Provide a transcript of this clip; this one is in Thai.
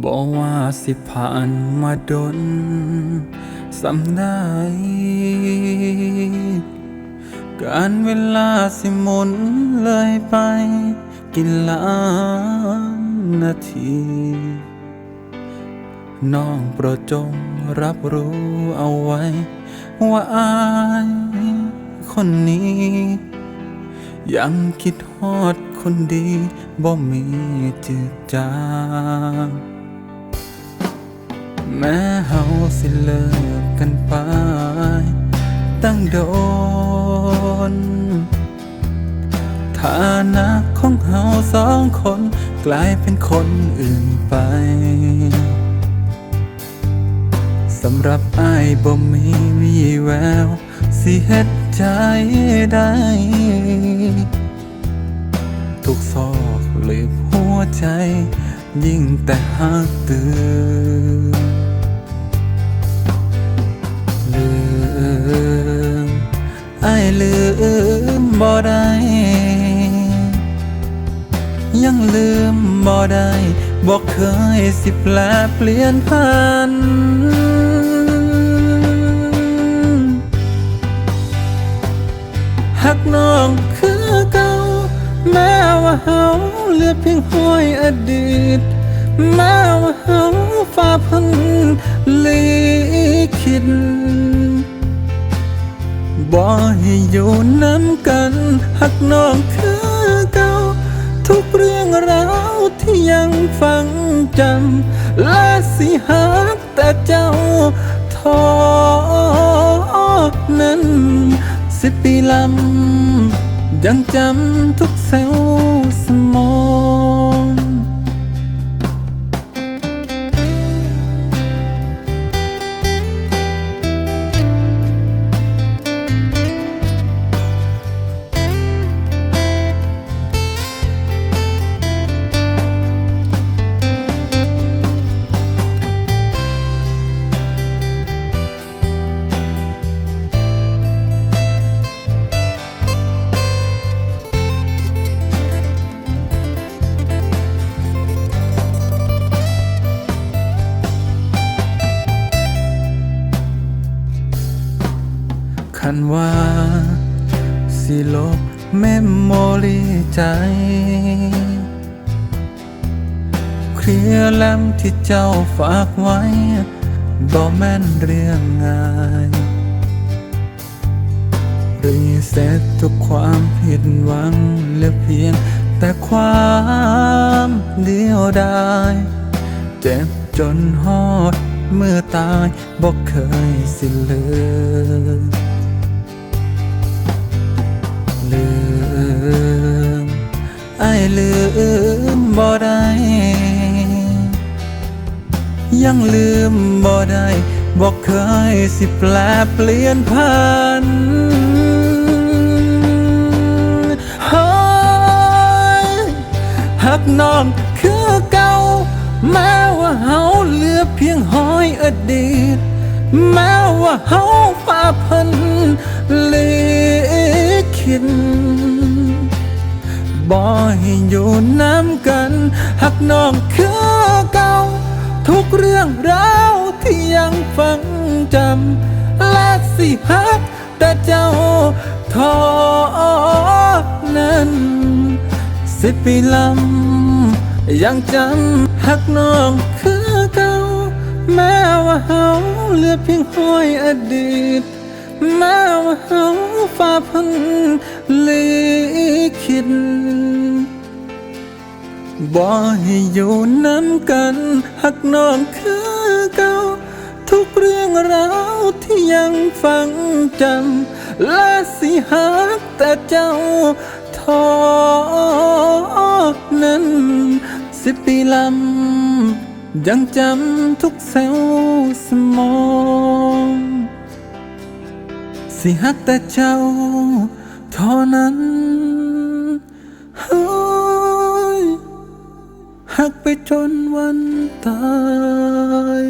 บอกว่าสิผ่านมาดนสำได้การเวลาสิหมุนเลยไป กินล้านนาที น้องโปรดจงรับรู้เอาไว้ ว่าอายคนนี้ ยังคิดฮอดคนดีบ่มีจืดจาง แม้เฮาสิเลิกกันไป ตั้งโดนฐานะของเฮาสองคน กลายเป็นคนอื่นไปสำหรับอ้ายบ่มีวีแวว สิเฮ็ดใจได้ทุกซอกหลืบหัวใจ ยิ่งแต่หักตื่นลืมไอ้ลืมบ่ได้ยังลืมบ่ได้บอกเคยสิแปลเปลี่ยนพันหักน้องคือ ว่าเฮาเลือเพียงห้อยอดีตแม้ว่าเฮาฝ่าพันลีคิดบ่ให้อยู่น้ำกันหักน้องคือเก่าทุกเรื่องราวที่ยังฟังจำและสิหักแต่เจ้าทอนั้นสิบปีลำ ยังจำทุกเซลล์สมอง คันว่า สิลบเมมโมรีใจ เคลียร์แลมที่เจ้าฝากไว้บ่แม่นเรื่องง่ายรีเซ็ตทุกความผิดหวังเหลือเพียง แต่ความเดียวดายเจ็บจนฮอดเมื่อตายบอกเคยสิเลืม ลืมไอ้ลืมบ่ได้ยังลืมบ่ได้บอกเคยสิแปลเปลี่ยนพันเฮ้ยหักน้องคือเก่าแม้ว่าเฮาเหลือเพียงห้อยอดีตแม้ว่าเฮาฝ่าพันลี คิดบ่ให้อยู่น้ำกัน หักน้องคือเก่า ทุกเรื่องราวที่ยังฟังจำ และสิหักแต่เจ้าทอนั้น สิปีลำยังจำหักน้องคือเก่า แม้ว่าเฮาเหลือเพียงห้อยอดีต แม้ว่าเฮาพันลีคิดบ่ให้อยู่น้ำกันหักน้องคือเก่าทุกเรื่องราวที่ยังฟังจำและสิหักแต่เจ้าทอนั้นสิปีลำยังจำทุกเซลล์สมอง สิหักแต่เจ้าเท่านั้นฮหักไปจนวันตาย